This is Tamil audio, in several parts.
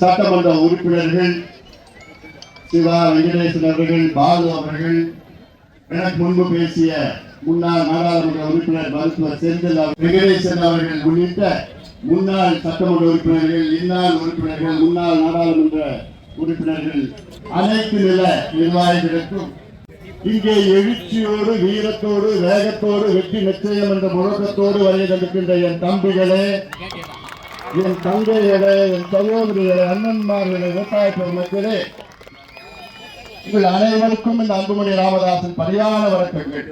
சட்டமன்ற உறுப்பினர்கள் சிவா வெங்கடேசன் அவர்கள் பாலு அவர்கள் எனக்கு முன்பு பேசிய முன்னாள் நாடாளுமன்ற உறுப்பினர் மருத்துவர் செந்தில் வெங்கடேசன் அவர்கள் உள்ளிட்ட முன்னாள் சட்டமன்ற உறுப்பினர்கள் இந்நாள் உறுப்பினர்கள் முன்னாள் நாடாளுமன்ற உறுப்பினர்கள் அனைத்து நில நிர்வாகிகளுக்கும் இங்கே எழுச்சியோடு வீரத்தோடு வேகத்தோடு வெற்றி நிச்சயம் என்ற முழக்கத்தோடு வருகை தந்திருக்கின்ற என் தம்பிகளே என் தங்கைகளே என் சகோதரிகளே அண்ணன்மார்களே விவசாய பெருமக்களே உங்கள் அனைவருக்கும் இந்த அன்புமணி ராமதாசன் பரியான வணக்கங்கள்.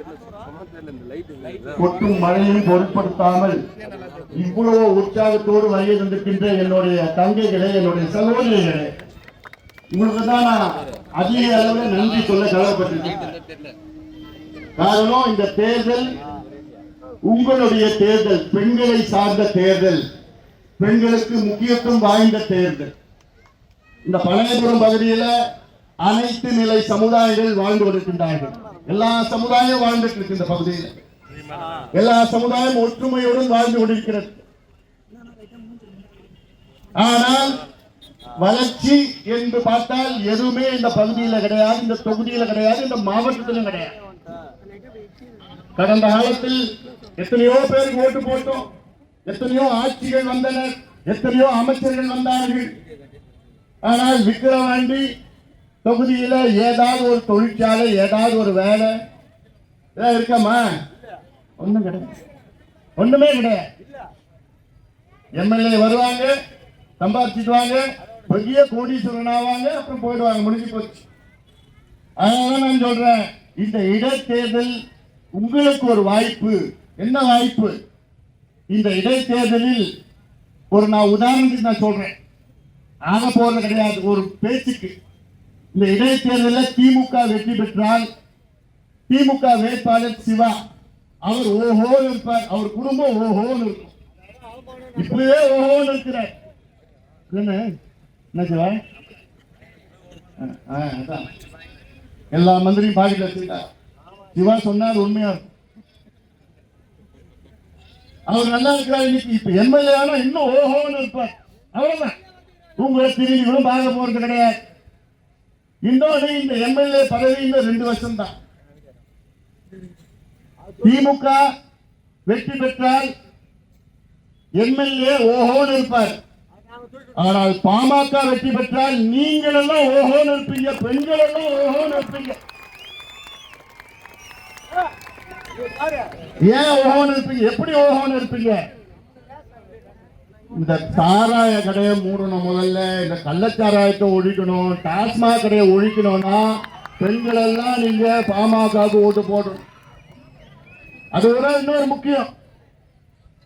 கொட்டும் மழையும் பொருட்படுத்தாமல் இவ்வளவு உற்சாகத்தோடு வருகை தந்திருக்கின்ற என்னுடைய தங்கைகளே என்னுடைய சகோதரிகளே உங்களுக்கு தான் நான் அதிக அளவில் நன்றி சொல்ல கடவுப்பட்டிருக்கேன் காரணம் இந்த தேர்தல் உங்களுடைய தேர்தல் பெண்களை சார்ந்த தேர்தல். பெண்களுக்கு முக்கியத்துவம் வாய்ந்த தேர்தல். இந்த பழையபுரம் பகுதியில அனைத்து நிலை சமுதாயங்கள் வாழ்ந்து கொண்டிருக்கின்றார்கள் எல்லா சமுதாயம் வாழ்ந்துட்டு இருக்கு இந்த பகுதியில். எல்லா சமுதாயம் ஒற்றுமையுடன் வாழ்ந்து கொண்டிருக்கிறது. ஆனால் வளர்ச்சி என்று பார்த்தால் எதுவுமே இந்த பகுதியில கிடையாது இந்த தொகுதியில கிடையாது இந்த மாவட்டத்திலும் கிடையாது. கடந்த காலத்தில் எத்தனையோ பேருக்கு ஓட்டு போட்டோம். எத்தனையோ ஆட்சிகள் வந்தனர் எத்தனையோ அமைச்சர்கள் வந்தார்கள். ஆனால் விக்கிரவாண்டி தொகுதியில ஏதாவது ஒரு தொழிற்சாலை ஏதாவது ஒரு வேலை ஏதாவது இருக்காமா? ஒண்ணும் கிடையாது. ஒண்ணுமே கிடையாது. எம்எல்ஏ வருவாங்க சம்பாதிச்சுடுவாங்க பெரிய கோடீஸ்வரன் ஆவாங்க அப்புறம் போயிடுவாங்க முடிஞ்சு போச்சு. அதனால நான் சொல்றேன் இந்த இடைத்தேர்தல் உங்களுக்கு ஒரு வாய்ப்பு. என்ன வாய்ப்பு? இந்த இடைத்தேர்தலில் ஒரு நான் உதாரணத்துக்கு நான் சொல்றேன். ஆக போறது கிடையாது. ஒரு பேச்சுக்கு. இந்த இடைத்தேர்தலில் திமுக வெற்றி பெற்றால் திமுக வேட்பாளர் சிவா. அவர் ஓஹோ இருப்பார். அவர் குடும்பம் ஓஹோன்னு இருக்கும். இப்பவே ஓஹோன்னு இருக்கிறார். என்ன சிவா? ஆ, ஆ, அதான். எல்லா மந்திரியும் பாக்கெட்ல வச்சுக்கிட்டா சிவா சொன்னார் உண்மையா இருக்கும். அவர் நல்லா இருக்கிறார் இன்னைக்கு இப்ப எம்எல்ஏ ஆனா இன்னும் ஓஹோன்னு இருப்பார். அவ்வளவுதான். உங்களை திரும்பி பார்க்க போறது கிடையாது. இன்னொரு இந்த எம்எல்ஏ பதவி இன்னும் ரெண்டு வருஷம் தான் திமுக வெற்றி பெற்றால் எம்எல்ஏ ஓஹோன்னு இருப்பார். ஆனால் பாமக வெற்றி பெற்றால் நீங்கள் எல்லாம் ஓஹோன்னு இருப்பீங்க பெண்கள் எல்லாம் ஓஹோன்னு இருப்பீங்க. ஏன் ஓஹோன்னு இருப்பீங்க? எப்படி ஓஹோன்னு இருப்பீங்க? இந்த சாராய கடையை மூடணும் முதல்ல இந்த கள்ளச்சாராயத்தை ஒழிக்கணும் டாஸ்மாக் கடையை ஒழிக்கணும்னா பெண்கள் எல்லாம் நீங்க பாமகவுக்கு ஓட்டு போடணும். அது ஒரு இன்னொரு முக்கியம்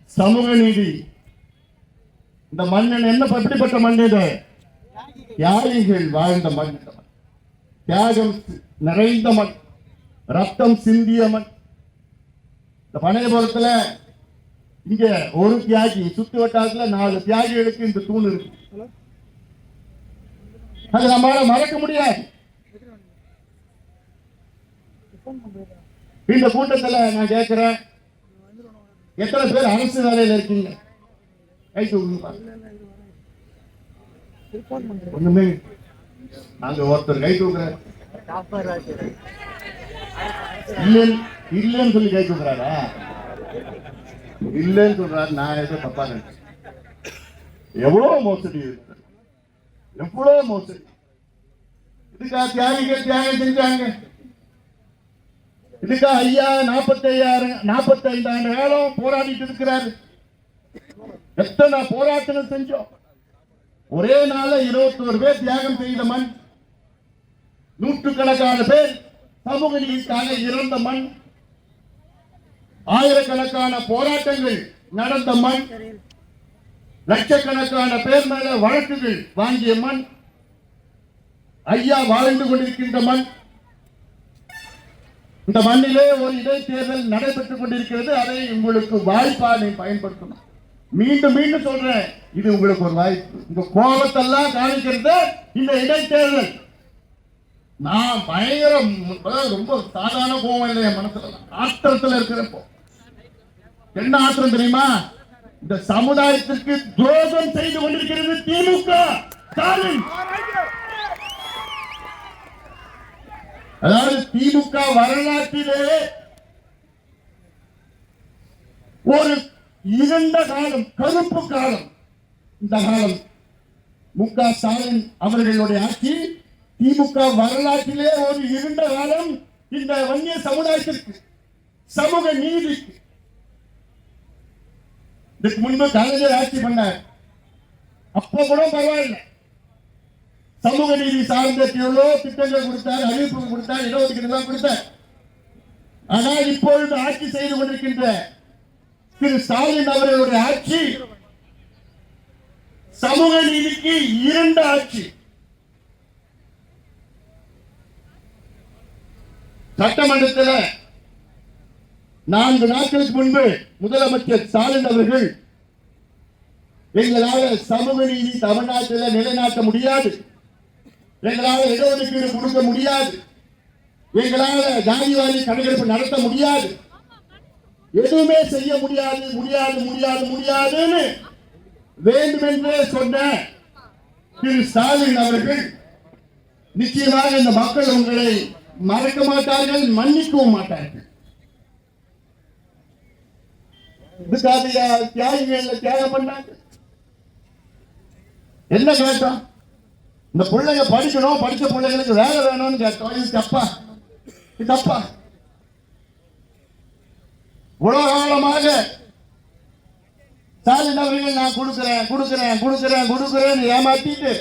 சமூக நீதி. இந்த மண்ணன் என்ன எப்படிப்பட்ட மண் இது? தியாகிகள் வாழ்ந்த மண். தியாகம் நிறைந்த மண் ரத்தம் சிந்திய மண் இந்த பனையபுரத்துல இங்க ஒரு தியாகி சுத்து வட்டாரத்துல நாலு தியாகிகளுக்கு இந்த தூண் இருக்கு. அது நம்மளால மறக்க முடியாது. இந்த கூட்டத்துல நான் கேட்கிறேன் எத்தனை பேர் அரசு வேலையில இருக்கீங்க? ஒண்ணுமே நாங்க ஒருத்தர் கை தூக்குறேன் இல்லன்னு இல்லன்னு சொல்லி கை தூக்குறாரா இல்லைன்னு சொல்றாரு நான் ஏதோ தப்பா நினைச்சேன். எவ்வளவு மோசடி இருக்கு எவ்வளவு மோசடி? இதுக்கா தியாகிகள் தியாகம் செஞ்சாங்க. இதுக்கா ஐயா நாற்பத்தி ஐயாயிரம் நாற்பத்தி ஐந்தாயிரம் காலம் போராடிட்டு இருக்கிறாரு. எத்தனை போராட்டங்கள் செஞ்சோம்? ஒரே நாள்ல இருபத்தோரு பேர் தியாகம் செய்த மண். நூற்றுக்கணக்கான பேர் சமூக நீதிக்காக இறந்த மண். ஆயிரக்கணக்கான போராட்டங்கள் நடந்த மண். லட்சக்கணக்கான பேர் மேல வழக்குகள் வாங்கிய மண். ஐயா வாழ்ந்து கொண்டிருக்கின்ற மண். இந்த மண்ணிலே ஒரு இடைத்தேர்தல் நடைபெற்றுக் கொண்டிருக்கிறது. அதை உங்களுக்கு வாய்ப்பா நீ பயன்படுத்தணும். மீண்டும் மீண்டும் சொல்றேன். இது உங்களுக்கு ஒரு வாய்ப்பு. இந்த கோபத்தெல்லாம் காணிக்கிறது இந்த இடைத்தேர்தல். நான் பயங்கர ரொம்ப சாதாரண கோபம் இல்லை என் மனசுல. ஆத்திரத்துல இருக்கிறப்போ. என்ன ஆத்திரம் தெரியுமா? இந்த சமுதாயத்திற்கு துரோகம் செய்து கொண்டிருக்கிறது திமுக. ஸ்டாலின் அதாவது திமுக வரலாற்றிலே ஒரு இருண்ட காலம் கருப்பு காலம். இந்த காலம் மு க ஸ்டாலின் அவர்களுடைய ஆட்சி திமுக வரலாற்றிலே ஒரு இருண்ட காலம் இந்த வன்னிய சமுதாயத்திற்கு சமூக நீதிக்கு. இதுக்கு முன்பு காலேஜர் ஆட்சி பண்ணார். அப்ப கூட பரவாயில்ல. சமூக நீதி சார்ந்த எவ்வளோ திட்டங்கள் கொடுத்தார் அறிவிப்பு கொடுத்தார் இடஒதுக்கீடு எல்லாம் கொடுத்தார். ஆனால் இப்பொழுது ஆட்சி செய்து கொண்டிருக்கின்ற திரு ஸ்டாலின் அவர்களுடைய ஆட்சி சமூக நீதிக்கு இரண்டு ஆட்சி. சட்டமன்றத்தில் நான்கு நாட்களுக்கு முன்பு முதலமைச்சர் ஸ்டாலின் அவர்கள் எங்களால் சமூக நீதி தமிழ்நாட்டில் நிலைநாட்ட முடியாது. எங்களால் இடஒதுக்கீடு கொடுக்க முடியாது. எங்களால் ஜாதிவாரி கணக்கெடுப்பு நடத்த முடியாது. எதுவுமே செய்ய முடியாது முடியாது முடியாது முடியாதுன்னு வேண்டுமென்றே சொன்ன திரு ஸ்டாலின் அவர்கள் நிச்சயமாக இந்த மக்கள் உங்களை மறக்க மாட்டார்கள் மன்னிக்கவும் மாட்டார்கள். இதுக்காக தியாகிகள் தியாகம் பண்ணாங்க. என்ன கேட்டோம் இந்த பிள்ளைங்க படிக்கணும் படிச்ச பிள்ளைங்களுக்கு வேலை வேணும்னு கேட்டோம். இது தப்பா? இது தப்பா? உலகாலமாக ஸ்டாலின் அவர்கள் நான் கொடுக்குறேன் கொடுக்குறேன் கொடுக்குறேன் கொடுக்குறேன்னு ஏமாத்திட்டு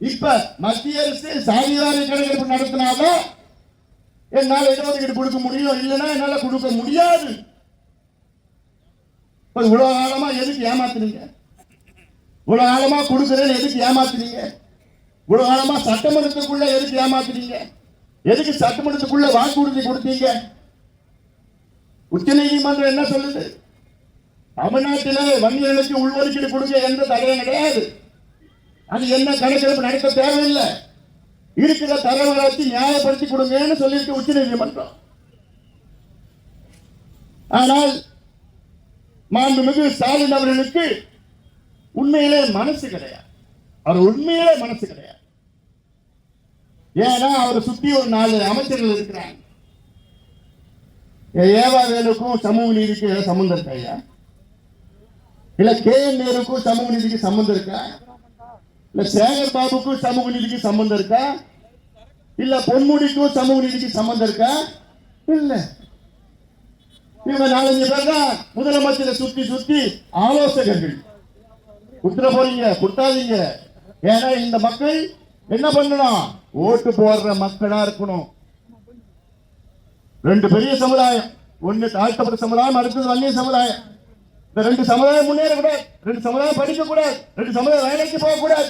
இப்ப மத்திய அரசு சாதிவாரி கணக்கெடுப்பு நடத்தினாலும் என்னால் இடஒதுக்கீடு கொடுக்க முடியும் இல்லைன்னா என்னால் கொடுக்க முடியாது. இப்போ இவ்வளோ காலமாக எதுக்கு ஏமாத்துறீங்க இவ்வளோ காலமாக கொடுக்குறேன்னு எதுக்கு ஏமாத்துறீங்க இவ்வளோ காலமாக சட்டமன்றத்துக்குள்ள எதுக்கு ஏமாத்துறீங்க எதுக்கு சட்டமன்றத்துக்குள்ள வாக்குறுதி கொடுத்தீங்க? உச்ச நீதிமன்றம் என்ன சொல்லுது? தமிழ்நாட்டில் வங்கிகளுக்கு உள்ஒதுக்கீடு கொடுக்க எந்த தடையும் கிடையாது. அது என்ன கணக்கெடுப்பு நடக்க தேவையில்லை. இருக்கிற தரவுகளை வச்சு நியாயப்படுத்தி கொடுங்கன்னு சொல்லியிருக்கு உச்ச நீதிமன்றம். ஆனால் மாண்புமிகு ஸ்டாலின் அவர்களுக்கு உண்மையிலே மனசு கிடையாது. அவர் உண்மையிலே மனசு கிடையாது. ஏன்னா அவரை சுத்தி ஒரு நாலு அமைச்சர்கள் இருக்கிறாங்க. ஏவா வேலுக்கும் சமூக நீதிக்கு ஏதாவது சம்மந்தம் இருக்கா இல்ல கே என் நேருக்கும் சமூக நீதிக்கு சம்மந்தம் இருக்கா? இல்ல சேகர் பாபுக்கும் சமூக நீதிக்கு சம்பந்தம் இருக்கா? இல்ல பொன்முடிக்கும் சமூக நீதிக்கு சம்பந்தம் இருக்கா? இல்ல. இவங்க நாலஞ்சு பேர் தான் முதலமைச்சரை சுத்தி சுத்தி ஆலோசகர்கள். குத்துற போறீங்க குத்தாதீங்க ஏன்னா இந்த மக்கள் என்ன பண்ணணும்? ஓட்டு போடுற மக்களா இருக்கணும். ரெண்டு பெரிய சமுதாயம். ஒண்ணு தாழ்த்தப்பட்ட சமுதாயம் அடுத்தது வன்னிய சமுதாயம். இந்த ரெண்டு சமுதாயம் முன்னேற கூடாது ரெண்டு சமுதாயம் படிக்க கூடாது ரெண்டு சமுதாயம் வேலைக்கு போக கூடாது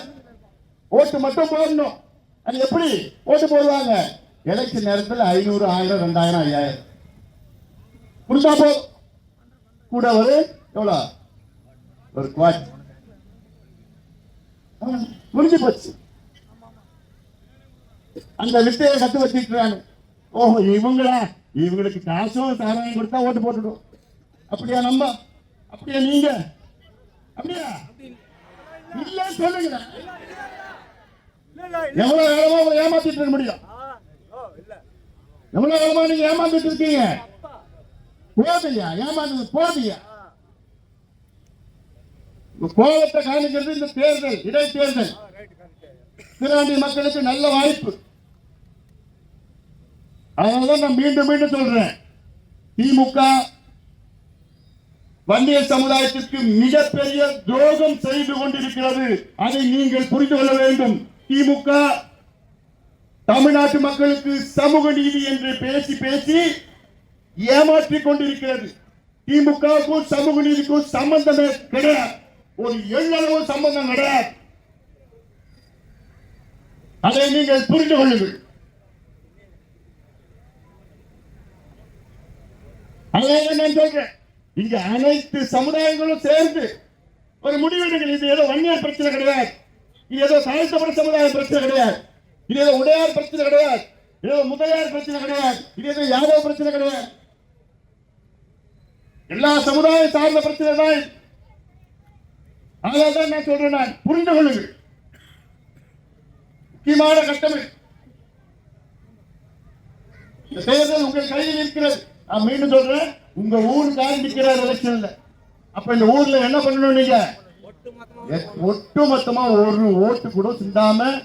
ஓட்டு மட்டும் போடணும். அது எப்படி ஓட்டு போடுவாங்க? எலெக்ஷன் நேரத்தில் ஐநூறு ஆயிரம் ரெண்டாயிரம் ஐயாயிரம். கொடுத்தா போ. கூட ஒரு எவ்வளோ? ஒரு குவாட். முடிஞ்சு போச்சு. அந்த வித்தையை கத்து இருக்காங்க. ஓஹோ இவங்களா? இவங்களுக்கு காசும் சாராயம் கொடுத்தா ஓட்டு போட்டுடும். அப்படியா நம்ம? அப்படியா நீங்க? அப்படியா? இல்ல சொல்லுங்க. எவ்வளவு காலமா உங்களை ஏமாத்திட்டு இருக்க முடியும். எவ்வளவு காலமா நீங்க ஏமாத்திட்டு இருக்கீங்க. போதையா? ஏமாந்து போதையா? கோபத்தை காணிக்கிறது இந்த தேர்தல் இடைத்தேர்தல். திராண்டி மக்களுக்கு நல்ல வாய்ப்பு. அதனாலதான் நான் மீண்டும் மீண்டும் சொல்றேன். திமுக வன்னிய சமுதாயத்திற்கு மிகப்பெரிய துரோகம் செய்து கொண்டிருக்கிறது. அதை நீங்கள் புரிந்து கொள்ள வேண்டும். திமுக தமிழ்நாட்டு மக்களுக்கு சமூக நீதி என்று பேசி பேசி ஏமாற்றிக் கொண்டிருக்கிறது. திமுகவுக்கும் சமூக நீதிக்கும் சம்பந்தமே கிடையாது. ஒரு எள்ளளவு சம்பந்தம் கிடையாது. அதை நீங்கள் புரிந்து கொள்ளுங்கள். அதான் நான் சொல்றேன்? இங்க அனைத்து சமுதாயங்களும் சேர்ந்து ஒரு முடிவெடுங்கள். இது ஏதோ வன்னியார் பிரச்சனை கிடையாது. இது ஏதோ தாழ்த்தப்பட்ட சமுதாய பிரச்சனை கிடையாது. இது ஏதோ உடையார் பிரச்சனை கிடையாது. இது ஏதோ முதலியார் பிரச்சனை கிடையாது. இது ஏதோ யாதவ பிரச்சனை கிடையாது. எல்லா சமுதாயம் சார்ந்த பிரச்சனை தான் அதனால தான் நான் சொல்றேன் நான். புரிந்து கொள்ளுங்கள். முக்கியமான கட்டமைப்பு இந்த தேர்தல் உங்கள் கையில் இருக்கிறது. நான் மீண்டும் சொல்றேன். உங்க ஊருக்காரர் நிக்கிறார் எலெக்ஷன்ல. அப்ப இந்த ஊர்ல என்ன பண்ணணும் நீங்க? ஒட்டு மொத்தமா ஒரு ஓட்டு கூட சிந்தாம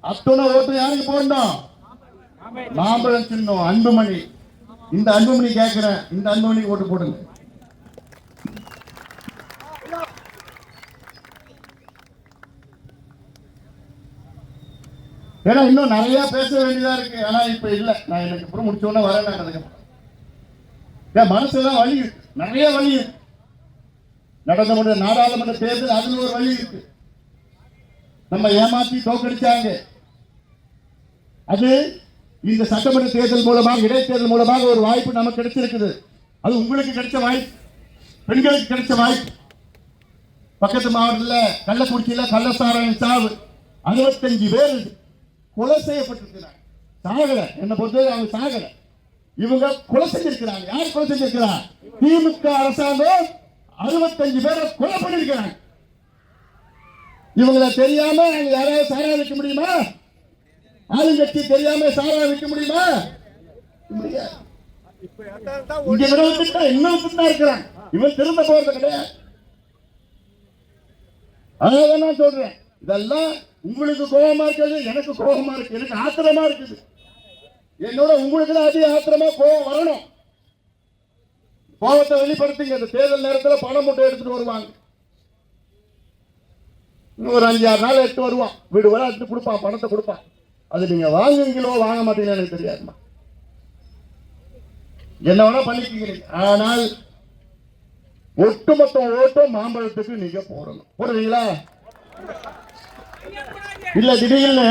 அத்தனை ஓட்டு யாருக்கு போடணும்? மாம்பழம் சின்னம் அன்புமணி. இந்த அன்புமணி கேட்கிறேன் இந்த அன்புமணி ஓட்டு போடுங்க. ஏன்னா இன்னும் நிறைய பேச வேண்டியதா இருக்கு. ஆனா இப்ப இல்ல. நான் எனக்கு அப்புறம் முடிச்ச உடனே வரேன் நான் அதுக்கப்புறம். மனசுலாம் வலி நிறைய வலி இருக்கு. நடந்த முடிய நாடாளுமன்ற தேர்தல் அதுல ஒரு வழி இருக்கு. நம்ம ஏமாத்தி தோக்கடிச்சாங்க. அது இந்த சட்டமன்ற தேர்தல் மூலமாக இடைத்தேர்தல் மூலமாக ஒரு வாய்ப்பு நமக்கு கிடைச்சிருக்குது. அது உங்களுக்கு கிடைச்ச வாய்ப்பு. பெண்களுக்கு கிடைச்ச வாய்ப்பு. பக்கத்து மாவட்டத்தில் கள்ளக்குறிச்சியில் கள்ளசாராயம் சாவு. அறுபத்தஞ்சு பேர் கொலை செய்யப்பட்டிருக்கிறாங்க. சாகல. என்னை பொறுத்தவரை அவங்க சாகல. இவங்க கொலை செஞ்சிருக்கிறாங்க. யார் கொலை செஞ்சிருக்கிறார் திமுக அரசாங்கம். அறுபத்தஞ்சு பேரை கொலை பண்ணிருக்கிறாங்க இவங்களை தெரியாம அவங்க யாராவது சாரா வைக்க முடியுமா? ஆளுங்கட்சி தெரியாம சாரா வைக்க முடியுமா? முடியாது. இங்க விரோதிட்டா இன்னும் தான் இருக்கிறான் இவன் திரும்ப போறது கிடையாது. அதான் நான் சொல்றேன். இதெல்லாம் உங்களுக்கு கோபமா இருக்குது எனக்கு கோபமா இருக்கு எனக்கு ஆத்திரமா இருக்குது. என்னோட உங்களுக்கு தான் அதிக ஆத்திரமா கோபம் வரணும். கோபத்தை வெளிப்படுத்துங்க. இந்த தேர்தல் நேரத்தில் பணம் மட்டும் எடுத்துட்டு வருவாங்க. இன்னும் ஒரு அஞ்சாறு நாள் எடுத்து வருவான். வீடு வர எடுத்து கொடுப்பான் பணத்தை கொடுப்பான். அது நீங்க வாங்குவீங்களோ வாங்க மாட்டீங்களோ எனக்கு தெரியாதுமா என்ன வேணா பண்ணிக்கிறீங்க ஆனால் ஒட்டுமொத்த ஓட்டும் மாம்பழத்துக்கு நீங்க போடணும். போடுறீங்களா? இல்ல திடீர்னு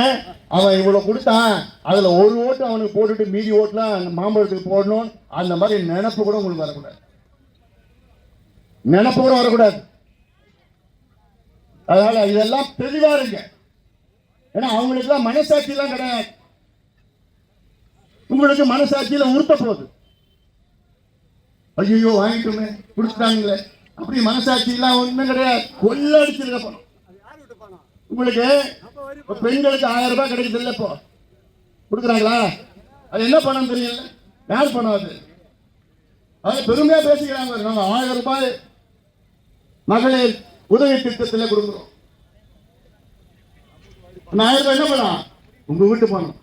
அவன் இவ்வளோ கொடுத்தான். அதுல ஒரு ஓட்டு அவனுக்கு போட்டுட்டு மீதி ஓட்டுலாம் அந்த மாம்பழத்துக்கு போடணும். அந்த மாதிரி நினப்பு கூட உங்களுக்கு வரக்கூடாது. நினப்பு கூட வரக்கூடாது. அதனால இதெல்லாம் தெளிவாக இருங்க. ஏன்னா அவங்களுக்கு எல்லாம் மனசாட்சியெல்லாம் கிடையாது. உங்களுக்கு மனசாட்சியில் உறுத்த போகுது. ஐயோ வாங்கிட்டோமே கொடுத்துட்டாங்களே அப்படி மனசாட்சி எல்லாம் ஒண்ணும் கிடையாது. கொள்ள அடிச்சிருக்க உங்களுக்கு பெண்களுக்கு ஆயிரம் ரூபாய் கிடைக்குது இல்லை இப்போ. கொடுக்குறாங்களா? அது என்ன பணம் தெரியல. யார் பணம் அது? அது பெருமையா பேசிக்கிறாங்க நாங்கள் ஆயிரம் ரூபாய் மகளிர் உதவி திட்டத்தில் கொடுக்குறோம். ஆயிரம் ரூபாய் என்ன பண்ணலாம் உங்க வீட்டு பணம்.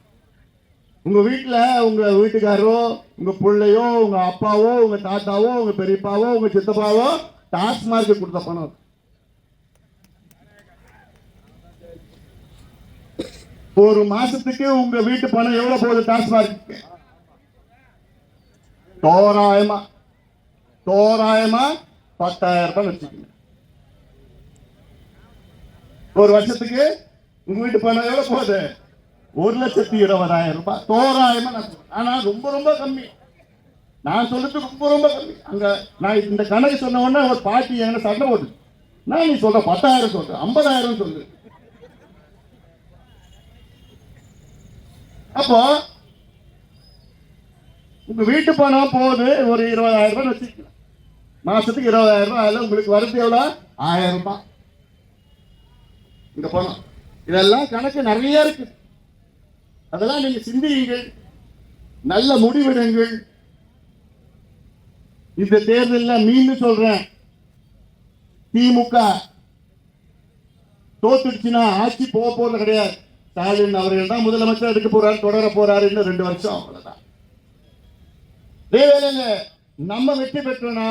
உங்க வீட்டில் உங்க வீட்டுக்காரரோ உங்க பிள்ளையோ உங்க அப்பாவோ உங்க தாத்தாவோ உங்க பெரியப்பாவோ உங்க சித்தப்பாவோ டாஸ்மார்க்கு கொடுத்த பணம் ஒரு மாசத்துக்கு உங்க வீட்டு பணம் எவ்வளவு போகுது? டாஸ்மார்க்கு தோராயமா தோராயமா பத்தாயிரம் ரூபாய் வச்சுக்கோங்க. ஒரு வருஷத்துக்கு உங்க வீட்டு பணம் எவ்வளவு போகுது? ஒரு லட்சத்தி இருபதாயிரம் ரூபாய். தோராயமா நான் சொல்றேன். ஆனா ரொம்ப ரொம்ப கம்மி. நான் சொல்றது ரொம்ப ரொம்ப கம்மி. அங்க நான் இந்த கணக்கு சொன்ன உடனே ஒரு பாட்டி என்கிட்ட சண்டை போடுது நான் நீ சொல்ற பத்தாயிரம் சொல்ற ஐம்பதாயிரம் சொல்றேன் அப்போ உங்க வீட்டு பணம் போகுது ஒரு இருபதாயிரம் ரூபாய் வச்சுக்கலாம் மாசத்துக்கு இருபதாயிரம் ரூபாய் அதுல உங்களுக்கு வருது எவ்வளோ? ஆயிரம் ரூபாய். இந்த பணம் இதெல்லாம் கணக்கு நிறைய இருக்கு. அதெல்லாம் நீங்க சிந்தியுங்கள். நல்ல முடிவெடுங்கள். இந்த தேர்தலில் மீண்டும் சொல்றேன். திமுக தோத்துடுச்சுன்னா ஆட்சி போக போறது கிடையாது. ஸ்டாலின் அவர்கள் தான் முதலமைச்சர் எடுக்க போறார் தொடர போறாரு இன்னும் ரெண்டு வருஷம். அவ்வளவுதான். இதே நம்ம வெற்றி பெற்றோம்னா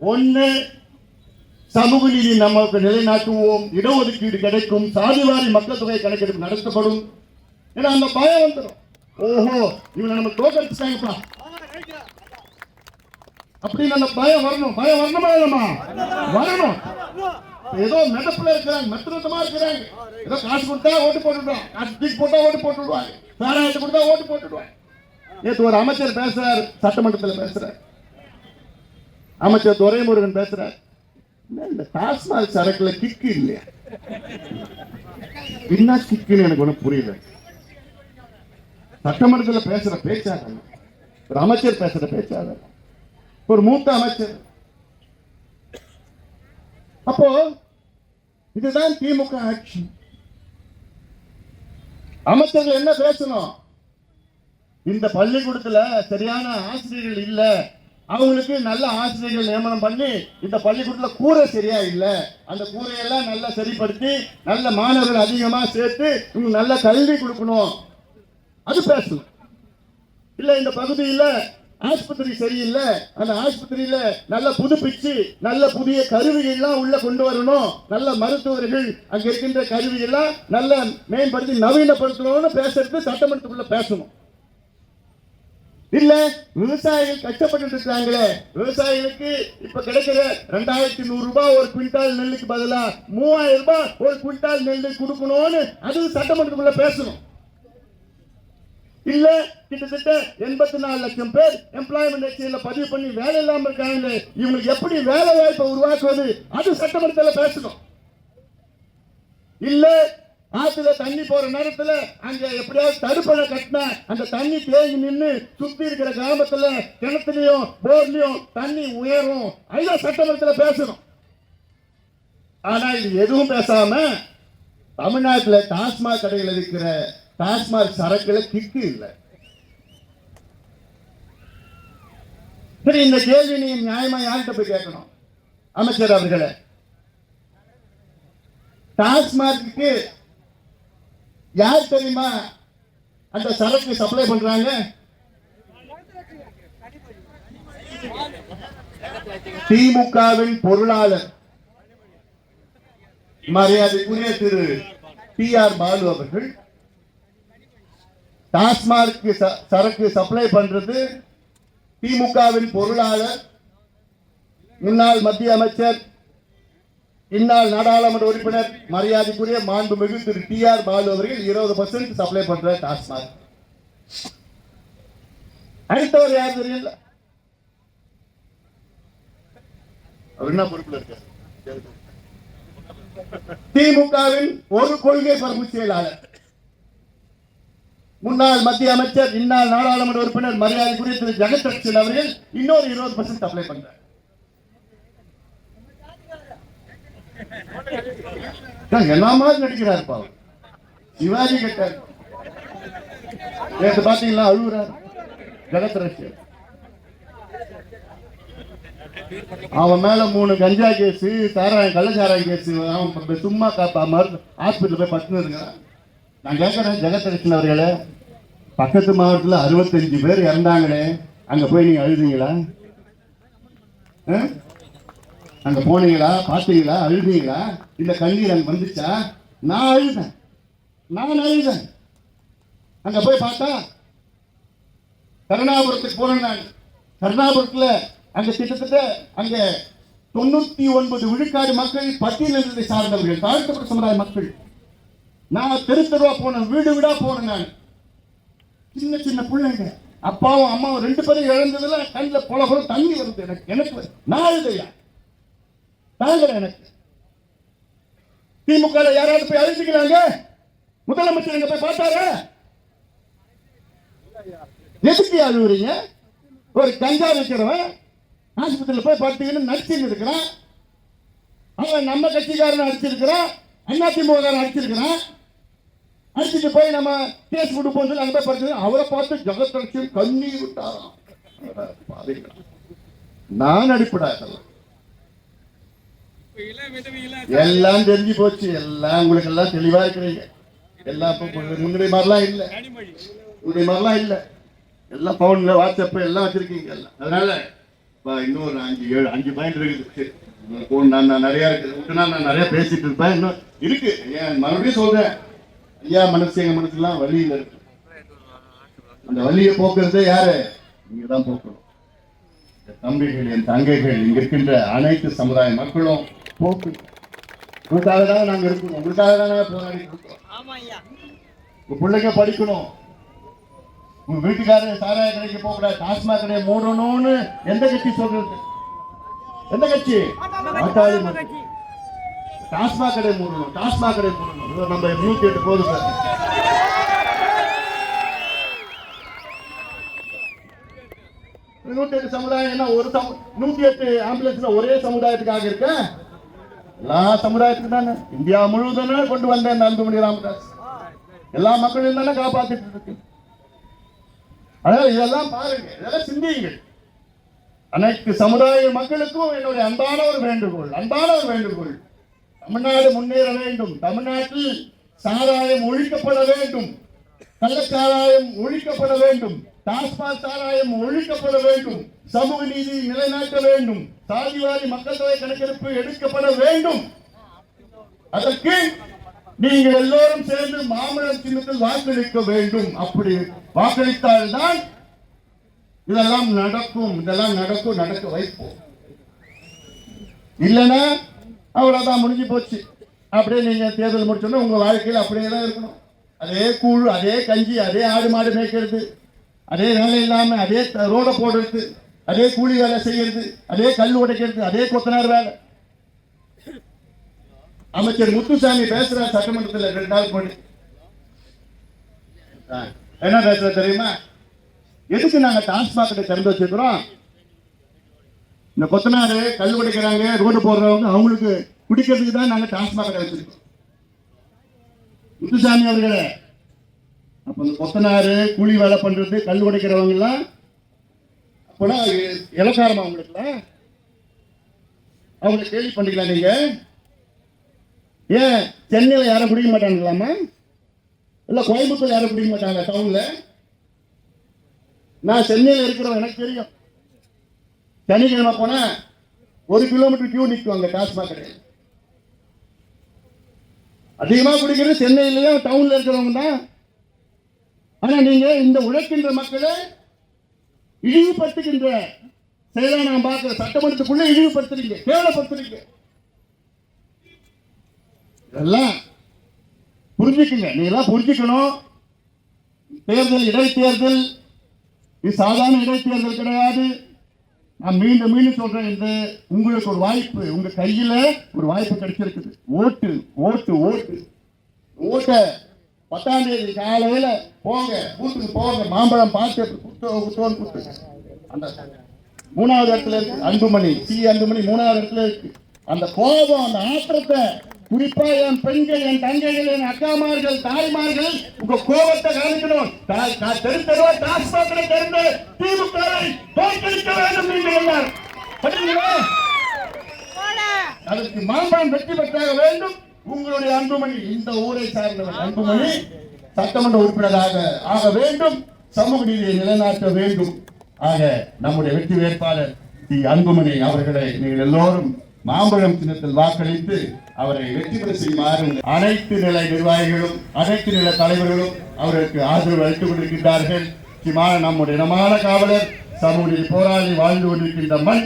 ஒண்ணு சமூக நீதி நமக்கு நிலைநாட்டுவோம் இடஒதுக்கீடு கிடைக்கும் சாதிவாரி மக்கள் தொகை கணக்கெடுப்பு நடத்தப்படும். ஏன்னா அந்த பயம் வந்துடும் ஓஹோ இவங்க நம்ம தோக்கடிச்சுட்டாங்கப்பா அப்படின்னு அந்த பயம் வரணும். பயம் வரணுமா இல்லமா வரணும். ஏதோ மெடப்புல இருக்கிறாங்க மெத்தனத்தமா இருக்கிறாங்க. ஏதோ காசு கொடுத்தா ஓட்டு போட்டுடுவாங்க. காசு தூக்கி போட்டா ஓட்டு போட்டுடுவாங்க. சாராயத்தை கொடுத்தா ஓட்டு போட்டுடுவாங்க. நேற்று ஒரு அமைச்சர் பேசுறாரு சட்டமன்றத்தில் பேசுறாரு. அமைச்சர் துரைமுருகன் பேசுறாரு. என்ன இந்த டாஸ்மாக் சரக்குல கிக்கு இல்லையா? என்ன கிக்குன்னு எனக்கு ஒன்றும் புரியல. சட்டமன்றத்தில் பேசுற பேச்சாக ஒரு அமைச்சர் பேசுற பேச்சாக ஒரு மூத்த அமைச்சர். அப்போ இதுதான் திமுக ஆட்சி. அமைச்சர்கள் என்ன பேசணும்? இந்த பள்ளிக்கூடத்துல சரியான ஆசிரியர்கள் இல்ல. அவங்களுக்கு நல்ல ஆசிரியர்கள் நியமனம் பண்ணி இந்த பள்ளிக்கூடத்துல கூரை சரியா இல்ல. அந்த கூரையெல்லாம் நல்லா சரிப்படுத்தி நல்ல மாணவர்கள் அதிகமா சேர்த்து இவங்க நல்ல கல்வி கொடுக்கணும். அது பேசணும். இல்ல இந்த பகுதியில ஆஸ்பத்திரி சரியில்லை. அந்த ஆஸ்பத்திரியில நல்ல புதுப்பிச்சு நல்ல புதிய கருவிகள்லாம் உள்ள கொண்டு வரணும். நல்ல மருத்துவர்கள் அங்க இருக்கின்ற கருவிகள்லாம் நல்ல மேம்படுத்தி நவீனப்படுத்தணும்னு பேசுறது சட்டமன்றத்துக்குள்ள பேசணும். இல்ல விவசாயிகள் கஷ்டப்பட்டு இருக்காங்களே. விவசாயிகளுக்கு இப்ப கிடைக்கிற ரெண்டாயிரத்தி நூறு ரூபாய் ஒரு குவிண்டால் நெல்லுக்கு பதிலா மூவாயிரம் ரூபாய் ஒரு குவிண்டால் நெல் கொடுக்கணும்னு அது சட்டமன்றத்துக்குள்ள பேசணும். இல்ல கிட்டத்தட்ட எண்பத்தி நாலு லட்சம் பேர் எம்ப்ளாய்மெண்ட் எக்ஸ்சேஞ்சில் பதிவு பண்ணி வேலை இல்லாம இருக்காங்க இவங்களுக்கு எப்படி வேலை வாய்ப்பை உருவாக்குவது? அது சட்டமன்றத்தில் பேசணும். இல்ல ஆத்துல தண்ணி போற நேரத்துல அங்க எப்படியாவது தடுப்பணை கட்டின அந்த தண்ணி தேங்கி நின்று சுத்தி இருக்கிற கிராமத்துல கிணத்துலயும் போர்லயும் தண்ணி உயரும். அதுதான் சட்டமன்றத்துல பேசணும். ஆனா இது எதுவும் பேசாம தமிழ்நாட்டில் டாஸ்மாக் கடையில் இருக்கிற டாஸ்மாக் சரக்குல கிக்கு இல்லை. சரி இந்த கேள்வி நீ நியாயமா யார்கிட்ட போய் கேட்கணும்? அமைச்சர் அவர்களே. டாஸ்மார்க்கு யார் தெரியுமா அந்த சரக்கு சப்ளை பண்றாங்க? திமுகவின் பொருளாளர். மரியாதைக்குரிய திரு டி ஆர் பாலு அவர்கள். டாஸ்மார்க் சரக்கு சப்ளை பண்றது திமுகவின் பொருளாளர் முன்னாள் மத்திய அமைச்சர் இந்நாள் நாடாளுமன்ற உறுப்பினர் மரியாதைக்குரிய மாண்புமிகு திரு டி ஆர் பாலு அவர்கள் இருபது பர்சன்ட் சப்ளை பண்ற டாஸ்மாக் அடுத்தவர் யார் தெரியல அவர் என்ன பொறுப்புல இருக்காரு? திமுகவின் ஒரு கொள்கை பரப்பு செயலாளர். முன்னாள் மத்திய அமைச்சர் இந்நாள் நாடாளுமன்ற உறுப்பினர் மரியாதைக்குரிய திரு ஜெகத் அவர்கள் இன்னொரு இருபது பர்சன்ட் அப்ளை பண்றார். என்ன மாதிரி நடிக்கிறார் பாவம். சிவாஜி கட்டார். நேற்று பாத்தீங்களா அழுகுறார். ஜெகத் ரட்சன் அவன் மேல மூணு கஞ்சா கேஸ் சாராயம் கள்ளச்சாராயம் கேஸ் அவன் சும்மா காப்பா மருந்து ஹாஸ்பிட்டல் போய் பத்துன்னு இருக்கிறான் நான் கேட்கறேன் ஜெகத்ரட்சன் அவர்களே பக்கத்து மாவட்டத்தில் அறுபத்தஞ்சு பேர் இறந்தாங்களே அங்கே போய் நீங்கள் அழுதுங்களா? ஆ? போனீங்களா? பார்த்தீங்களா? அழுதீங்களா? இந்த கண்ணீர் அங்கே வந்துச்சா? நான் அழுதேன். நான் அழுதேன். அங்கே போய் பார்த்தா கருணாபுரத்துக்கு போனேன் நான். கருணாபுரத்தில் அங்கே கிட்டத்தட்ட அங்கே தொண்ணூத்தி ஒன்பது விழுக்காடு மக்கள் பட்டியலினத்தை சார்ந்தவர்கள் தாழ்த்தப்பட்ட சமுதாய மக்கள். நான் தெரு தெருவா போனேன் வீடு வீடா போனேன் நான். சின்ன சின்ன பிள்ளைங்க. அப்பாவும் அம்மாவும் ரெண்டு பேரும் இழந்ததுல கண்ணில் பொல பொல தண்ணி வருது எனக்கு. எனக்கு நான் அழுதையா தாங்கல எனக்கு. திமுக யாராவது போய் அழிச்சுக்கிறாங்க? முதலமைச்சர் எங்க போய் பார்த்தாரா? எதுக்கு அழுவுறீங்க ஒரு கஞ்சா வைக்கிறவன் ஆஸ்பத்திரியில் போய் பார்த்தீங்கன்னு நடிச்சுன்னு இருக்கிறான். அவன் நம்ம கட்சிக்காரன் அடிச்சிருக்கிறான் அதிமுக அடிச்சிருக்கிறான். அடிச்சுட்டு போய் நம்ம கேஸ் கொடுப்போம் சொல்லி அங்க போய் படிச்சது அவரை பார்த்து ஜெகத்ரட்சன் கண்ணீர் விட்டாராம் நான் அடிப்படா எல்லாம் தெரிஞ்சு போச்சு. எல்லாம் உங்களுக்கு எல்லாம் தெளிவா இருக்கிறீங்க. எல்லாம் இப்ப முன்னாடி மாதிரிலாம் இல்ல. முன்னாடி மாதிரிலாம் இல்ல. எல்லாம் போன்ல வாட்ஸ்அப் எல்லாம் வச்சிருக்கீங்க எல்லாம். அதனால இப்ப இன்னும் ஒரு அஞ்சு ஏழு அஞ்சு பாயிண்ட் இருக்குது. போன் நான் நிறைய இருக்குது. நான் நிறைய பேசிட்டு இருப்பேன். இன்னும் இருக்கு. ஏன் மறுபடியும் சொல்றேன். ஐயா மனசு எங்க மனசுலாம் வழியில இருக்கு. அந்த வழியை போக்குறதே யாரு? நீங்க தான் போக்கணும் என் தம்பிகள் என் தங்கைகள் இங்க இருக்கின்ற அனைத்து சமுதாய மக்களும் போக்கு. உங்களுக்காக தான் நாங்க இருக்கோம். உங்களுக்காக தான் போராடி இருக்கோம். உங்க பிள்ளைங்க படிக்கணும். உங்க வீட்டுக்காரர் சாராய கடைக்கு போக கூடாது டாஸ்மாக் கடையை மூடணும்னு எந்த கட்சி சொல்றது? எந்த கட்சி? டாஸ்மாக் கடை மூடணும். டாஸ்மாக் கடை மூடணும். இதோ நம்ம நூத்தி எட்டு போது நூத்தி எட்டு சமுதாயம் என்ன ஒரு சமு நூத்தி எட்டு ஆம்புலன்ஸ்ல ஒரே சமுதாயத்துக்காக இருக்க? எல்லா சமுதாயத்துக்கு தானே. இந்தியா முழுவதும் கொண்டு வந்தேன் இந்த அன்புமணி ராமதாஸ். எல்லா மக்களையும் தானே காப்பாத்திட்டு இருக்கு. அதனால இதெல்லாம் பாருங்க இதெல்லாம் சிந்தியுங்கள். அனைத்து சமுதாய மக்களுக்கும் என்னுடைய அன்பான ஒரு வேண்டுகோள் அன்பான ஒரு வேண்டுகோள். தமிழ்நாடு முன்னேற வேண்டும். தமிழ்நாட்டில் சாராயம் ஒழிக்கப்பட வேண்டும். கள்ளச்சாராயம் ஒழிக்கப்பட வேண்டும். டாஸ்மாக் சாராயம் ஒழிக்கப்பட வேண்டும். சமூக நீதி நிலைநாட்ட வேண்டும். சாதிவாரி மக்கள் தொகை கணக்கெடுப்பு எடுக்கப்பட வேண்டும். அதற்கு நீங்கள் எல்லோரும் சேர்ந்து மாமல்லம் சின்னத்தில் வாக்களிக்க வேண்டும். அப்படி வாக்களித்தால்தான் இதெல்லாம் நடக்கும். இதெல்லாம் நடக்கும். நடக்க வைப்போம். இல்லைன்னா அவ்வளவுதான் முடிஞ்சு போச்சு. அப்படியே நீங்க தேர்தல் முடிச்சோன்னா உங்க வாழ்க்கையில அப்படியே தான் இருக்கணும். அதே கூழ் அதே கஞ்சி அதே ஆடு மாடு மேய்க்கிறது அதே வேலை இல்லாம அதே ரோட போடுறது அதே கூலி வேலை செய்யறது அதே கல் உடைக்கிறது அதே கொத்தனார் வேலை. அமைச்சர் முத்துசாமி பேசுறார் சட்டமன்றத்தில் ரெண்டு நாள் ஆ, என்ன பேசுற தெரியுமா? எதுக்கு நாங்க டாஸ்மாக் திறந்து வச்சிருக்கிறோம்? இந்த கொத்தனாரு கல் உடைக்கிறாங்க ரோடு போடுறவங்க அவங்களுக்கு குடிக்கிறதுக்கு தான் நாங்க டாஸ்மாக் கிடைச்சிருக்கோம் முத்துசாமி அவர்களே அப்ப இந்த கொத்தனாரு கூலி வேலை பண்றது கல் உடைக்கிறவங்க எல்லாம் அப்போனா இலக்காரமா அவங்களுக்குலாம் அவங்கள கேள்வி பண்ணிக்கலாம் நீங்க? ஏன்? சென்னையில் யாரும் குடிக்க மாட்டாங்களாமா? இல்ல கோயம்புத்தூர் யாரும் குடிக்க மாட்டாங்க டவுன்ல நான் சென்னையில் இருக்கிறவன் எனக்கு தெரியும். சனிக்கிழமை போனா ஒரு கிலோமீட்டர் கியூ நிற்கும் அங்கே டாஸ்மாக் கடையில். அதிகமாக குடிக்கிறது சென்னையிலயும் டவுனில் இருக்கிறவங்க தான். ஆனால் நீங்கள் இந்த உழைக்கின்ற மக்களை இழிவுபடுத்துகின்ற செயலா நான் பார்க்கிற சட்டமன்றத்துக்குள்ளே இழிவுபடுத்துறீங்க கேவலப்படுத்துறீங்க. இதெல்லாம் புரிஞ்சுக்குங்க. நீங்களாம் எல்லாம் புரிஞ்சுக்கணும். தேர்தல் இடைத்தேர்தல் இது சாதாரண இடைத்தேர்தல் கிடையாது. நான் மீண்டும் மீண்டும் சொல்றேன் இந்த உங்களுக்கு ஒரு வாய்ப்பு உங்க கையில ஒரு வாய்ப்பு கிடைச்சிருக்குது. ஓட்டு ஓட்டு ஓட்டு. ஓட்ட பத்தாம் தேதி காலையில போங்க கூட்டுக்கு போங்க மாம்பழம் பார்த்து குத்தோன்னு குத்து அந்த மூணாவது இடத்துல இருக்கு அன்புமணி சி அன்புமணி மூணாவது இடத்துல இருக்கு. அந்த கோபம் அந்த ஆத்திரத்தை குறிப்பா என் பெண்கள் என் தங்கைகள் என் அக்காமார்கள் தாய்மார்கள் உங்க கோபத்தை தா- தெரு தெருவா டாஸ்மாக்களை திறந்து திமுகவை தோற்கடிக்க வேண்டும் நீங்கள் எல்லாரும்? அதற்கு மாம்பழம் வெற்றி பெற்றாக வேண்டும். உங்களுடைய அன்புமணி இந்த ஊரை சார்ந்தவர் அன்புமணி சட்டமன்ற உறுப்பினராக ஆக வேண்டும். சமூக நீதியை நிலைநாட்ட வேண்டும். ஆக நம்முடைய வெற்றி வேட்பாளர் தி அன்புமணி அவர்களை நீங்கள் எல்லோரும் மாம்பழம் சின்னத்தில் வாக்களித்து அவரை வெற்றி பெற செய்யுமாறு அனைத்து நிலை நிர்வாகிகளும் அனைத்து நில தலைவர்களும் அவருக்கு ஆதரவு அளித்துக் கொண்டிருக்கின்றார்கள். முக்கியமான நம்முடைய இனமான காவலர் சமூக போராளி வாழ்ந்து கொண்டிருக்கின்ற மண்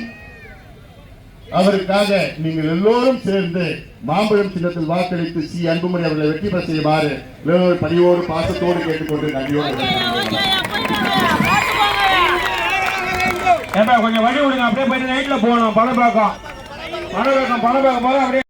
அவருக்காக நீங்கள் எல்லோரும் சேர்ந்து மாம்பழம் சின்னத்தில் வாக்களித்து சி. அன்புமணி அவர்களை வெற்றி பெற செய்யுமாறு எல்லோரும் பணியோடு பாசத்தோடு கேட்டுக்கொண்டு நன்றியோடு ஏப்பா கொஞ்சம் வழி விடுங்க அப்படியே போயிட்டு நைட்ல போகணும். பணம் பார்க்கும் பணம் பார்க்கும் பணம் பார்க்கும் போது அப்படியே